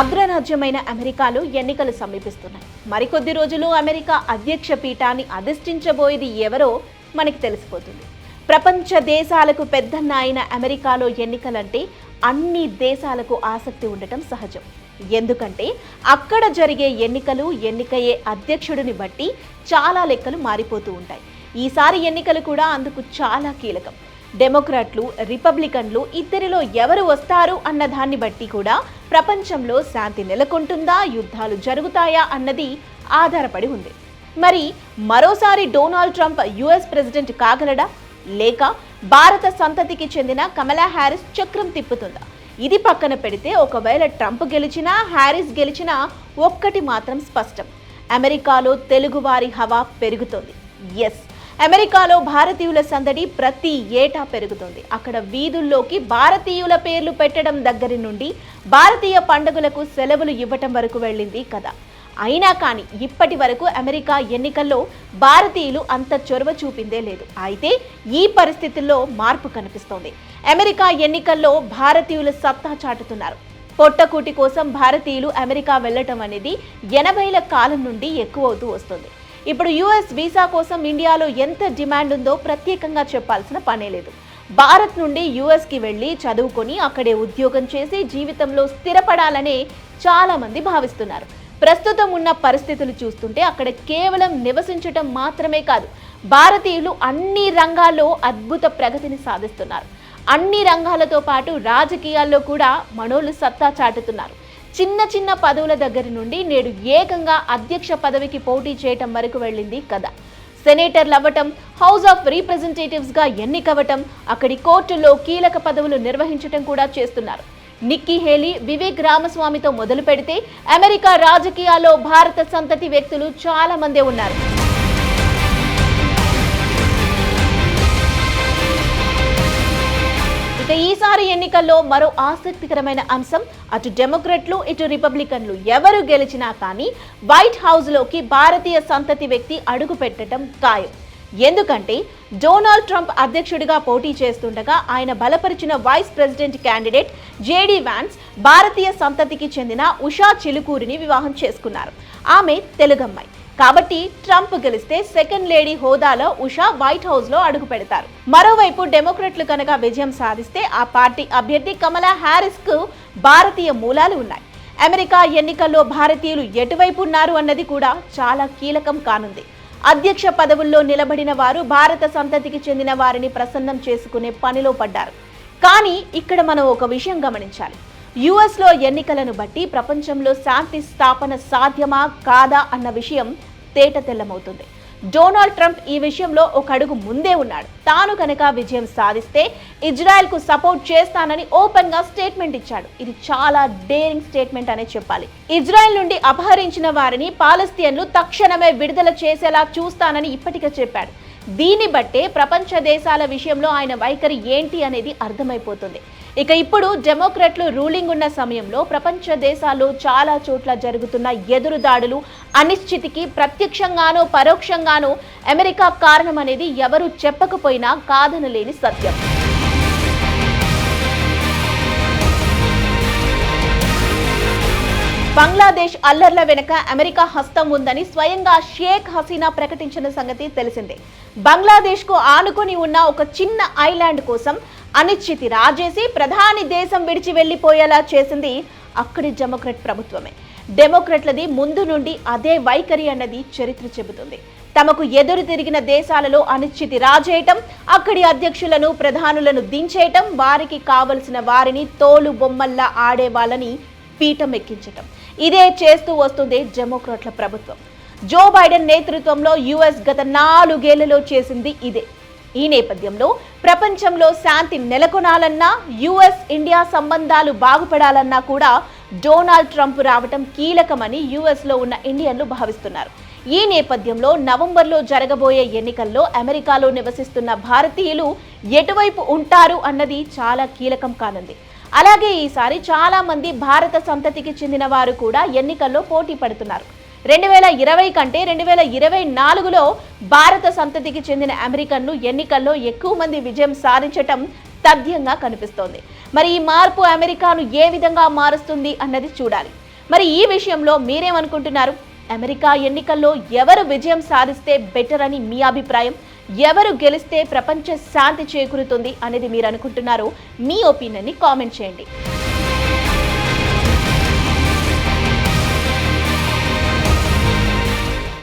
అగ్రరాజ్యమైన అమెరికాలో ఎన్నికలు సమీపిస్తున్నాయి. మరికొద్ది రోజులు అమెరికా అధ్యక్ష పీఠాన్ని అధిష్ఠించబోయేది ఎవరో మనకి తెలిసిపోతుంది. ప్రపంచ దేశాలకు పెద్దన్న అయిన అమెరికాలో ఎన్నికలంటే అన్ని దేశాలకు ఆసక్తి ఉండటం సహజం. ఎందుకంటే అక్కడ జరిగే ఎన్నికలు ఎన్నికయ్యే అధ్యక్షుడిని బట్టి చాలా లెక్కలు మారిపోతూ ఉంటాయి. ఈసారి ఎన్నికలు కూడా అందుకు చాలా కీలకం. డెమోక్రాట్లు రిపబ్లికన్లు ఇద్దరిలో ఎవరు వస్తారు అన్న దాన్ని బట్టి కూడా ప్రపంచంలో శాంతి నెలకొంటుందా యుద్ధాలు జరుగుతాయా అన్నది ఆధారపడి ఉంది. మరి మరోసారి డొనాల్డ్ ట్రంప్ యుఎస్ ప్రెసిడెంట్ కాగలడా? లేక భారత సంతతికి చెందిన కమలా హ్యారిస్ చక్రం తిప్పుతుందా? ఇది పక్కన పెడితే ఒకవేళ ట్రంప్ గెలిచినా హ్యారిస్ గెలిచినా ఒక్కటి మాత్రం స్పష్టం. అమెరికాలో తెలుగువారి హవా పెరుగుతోంది. ఎస్ అమెరికాలో భారతీయుల సందడి ప్రతి ఏటా పెరుగుతుంది. అక్కడ వీధుల్లోకి భారతీయుల పేర్లు పెట్టడం దగ్గర నుండి భారతీయ పండుగలకు సెలవులు ఇవ్వటం వరకు వెళ్ళింది కదా అయినా కానీ ఇప్పటి వరకు అమెరికా ఎన్నికల్లో భారతీయులు అంత చొరవ చూపిందే లేదు. అయితే ఈ పరిస్థితుల్లో మార్పు కనిపిస్తోంది. అమెరికా ఎన్నికల్లో భారతీయులు సత్తా చాటుతున్నారు. పొట్టకూటి కోసం భారతీయులు అమెరికా వెళ్ళటం అనేది ఎనభైల కాలం నుండి ఎక్కువ అవుతూ వస్తుంది. ఇప్పుడు యుఎస్ వీసా కోసం ఇండియాలో ఎంత డిమాండ్ ఉందో ప్రత్యేకంగా చెప్పాల్సిన పనే లేదు. భారత్ నుండి యుఎస్కి వెళ్ళి చదువుకొని అక్కడే ఉద్యోగం చేసి జీవితంలో స్థిరపడాలనే చాలామంది భావిస్తున్నారు. ప్రస్తుతం ఉన్న పరిస్థితులు చూస్తుంటే అక్కడ కేవలం నివసించటం మాత్రమే కాదు భారతీయులు అన్ని రంగాల్లో అద్భుత ప్రగతిని సాధిస్తున్నారు. అన్ని రంగాలతో పాటు రాజకీయాల్లో కూడా మనోళ్ళు సత్తా చాటుతున్నారు. చిన్న చిన్న పదవుల దగ్గర నుండి నేడు ఏకంగా అధ్యక్ష పదవికి పోటీ చేయటం వరకు వెళ్ళింది కథ. సెనేటర్లు అవ్వటం హౌస్ ఆఫ్ రీప్రజెంటేటివ్స్గా ఎన్నికవ్వటం అక్కడి కోర్టుల్లో కీలక పదవులు నిర్వహించటం కూడా చేస్తున్నారు. నిక్కీ హేలీ వివేక్ రామస్వామితో మొదలు పెడితే అమెరికా రాజకీయాల్లో భారత సంతతి వ్యక్తులు చాలామందే ఉన్నారు. ఈసారి ఎన్నికల్లో మరో ఆసక్తికరమైన అంశం అటు డెమోక్రట్లు ఇటు రిపబ్లికన్లు ఎవరు గెలిచినా కానీ వైట్ హౌస్లోకి భారతీయ సంతతి వ్యక్తి అడుగు పెట్టడం ఖాయం. ఎందుకంటే డొనాల్డ్ ట్రంప్ అధ్యక్షుడిగా పోటీ చేస్తుండగా ఆయన బలపరిచిన vice president candidate JD Vance భారతీయ సంతతికి చెందిన ఉషా చిలుకూరిని వివాహం చేసుకున్నారు. ఆమె తెలుగమ్మాయి. కాబట్టి ట్రంప్ గెలిస్తే సెకండ్ లేడీ హోదాలో ఉషా వైట్ హౌస్లో అడుగు పెడతారు. మరోవైపు డెమోక్రట్లు కనుక విజయం సాధిస్తే ఆ పార్టీ అభ్యర్థి కమలా హారిస్కు భారతీయ మూలాలు ఉన్నాయి. అమెరికా ఎన్నికల్లో భారతీయులు ఎటువైపు ఉన్నారు అన్నది కూడా చాలా కీలకం కానుంది. అధ్యక్ష పదవుల్లో నిలబడిన వారు భారత సంతతికి చెందిన వారిని ప్రసన్నం చేసుకునే పనిలో పడ్డారు. కానీ ఇక్కడ మనం ఒక విషయం గమనించాలి. యుఎస్లో ఎన్నికలను బట్టి ప్రపంచంలో శాంతి స్థాపన సాధ్యమా కాదా అన్న విషయం తేట తెల్లమవుతుంది. డొనాల్డ్ ట్రంప్ ఈ విషయంలో ఒక అడుగు ముందే ఉన్నాడు. తాను కనుక విజయం సాధిస్తే ఇజ్రాయెల్కు సపోర్ట్ చేస్తానని ఓపెన్గా స్టేట్మెంట్ ఇచ్చాడు. ఇది చాలా డేరింగ్ స్టేట్మెంట్ అనే చెప్పాలి. ఇజ్రాయెల్ నుండి అపహరించిన వారిని పాలస్తీన్లు తక్షణమే విడుదల చేసేలా చూస్తానని ఇప్పటికే చెప్పాడు. దీన్ని బట్టే ప్రపంచ దేశాల విషయంలో ఆయన వైఖరి ఏంటి అనేది అర్థమైపోతుంది. ఇక ఇప్పుడు డెమోక్రట్లు రూలింగ్ ఉన్న సమయంలో ప్రపంచ దేశాల్లో చాలా చోట్ల జరుగుతున్న ఎదురుదాడులు అనిశ్చితికి ప్రత్యక్షంగానో పరోక్షంగానో అమెరికా కారణం అనేది ఎవరు చెప్పకపోయినా కాదనలేని సత్యం. బంగ్లాదేశ్ అల్లర్ల వెనుక అమెరికా హస్తం ఉందని స్వయంగా షేక్ హసీనా ప్రకటించిన సంగతి తెలిసిందే. బంగ్లాదేశ్కు ఆనుకొని ఉన్న ఒక చిన్న ఐలాండ్ కోసం అనిశ్చితి రాజేసి ప్రధాని దేశం విడిచి వెళ్ళిపోయేలా చేసింది అక్కడి డెమోక్రట్ ప్రభుత్వమే. డెమోక్రట్లది ముందు నుండి అదే వైఖరి అన్నది చరిత్ర చెబుతుంది. తమకు ఎదురు తిరిగిన దేశాలలో అనిశ్చితి రాజేయటం అక్కడి అధ్యక్షులను ప్రధానులను దించేయటం వారికి కావలసిన వారిని తోలు బొమ్మల్లా ఆడే వాళ్ళని పీఠం ఎక్కించటం. ఇదే చేస్తూ వస్తుంది డెమోక్రాట్ల ప్రభుత్వం. జో బైడెన్ నేతృత్వంలో యుఎస్ గత నాలుగేళ్ళలో చేసింది ఇదే. ఈ నేపథ్యంలో ప్రపంచంలో శాంతి నెలకొనాలన్నా యుఎస్ ఇండియా సంబంధాలు బాగుపడాలన్నా కూడా డొనాల్డ్ ట్రంప్ రావటం కీలకమని యుఎస్లో ఉన్న ఇండియన్లు భావిస్తున్నారు. ఈ నేపథ్యంలో నవంబర్లో జరగబోయే ఎన్నికల్లో అమెరికాలో నివసిస్తున్న భారతీయులు ఎటువైపు ఉంటారు అన్నది చాలా కీలకం కానుంది. అలాగే ఈసారి చాలామంది భారత సంతతికి చెందిన వారు కూడా ఎన్నికల్లో పోటీ పడుతున్నారు. రెండు వేల ఇరవై కంటే రెండు వేల ఇరవై నాలుగులో భారత సంతతికి చెందిన అమెరికన్లు ఎన్నికల్లో ఎక్కువ మంది విజయం సాధించటం తథ్యంగా కనిపిస్తోంది. మరి ఈ మార్పు అమెరికాను ఏ విధంగా మారుస్తుంది అన్నది చూడాలి. మరి ఈ విషయంలో మీరేమనుకుంటున్నారు? అమెరికా ఎన్నికల్లో ఎవరు విజయం సాధిస్తే బెటర్ అని మీ అభిప్రాయం? ఎవరు గెలిస్తే ప్రపంచ శాంతి చేకూరుతుంది అనేది మీరు అనుకుంటున్నారు? మీ ఒపీనియన్ని కామెంట్ చేయండి.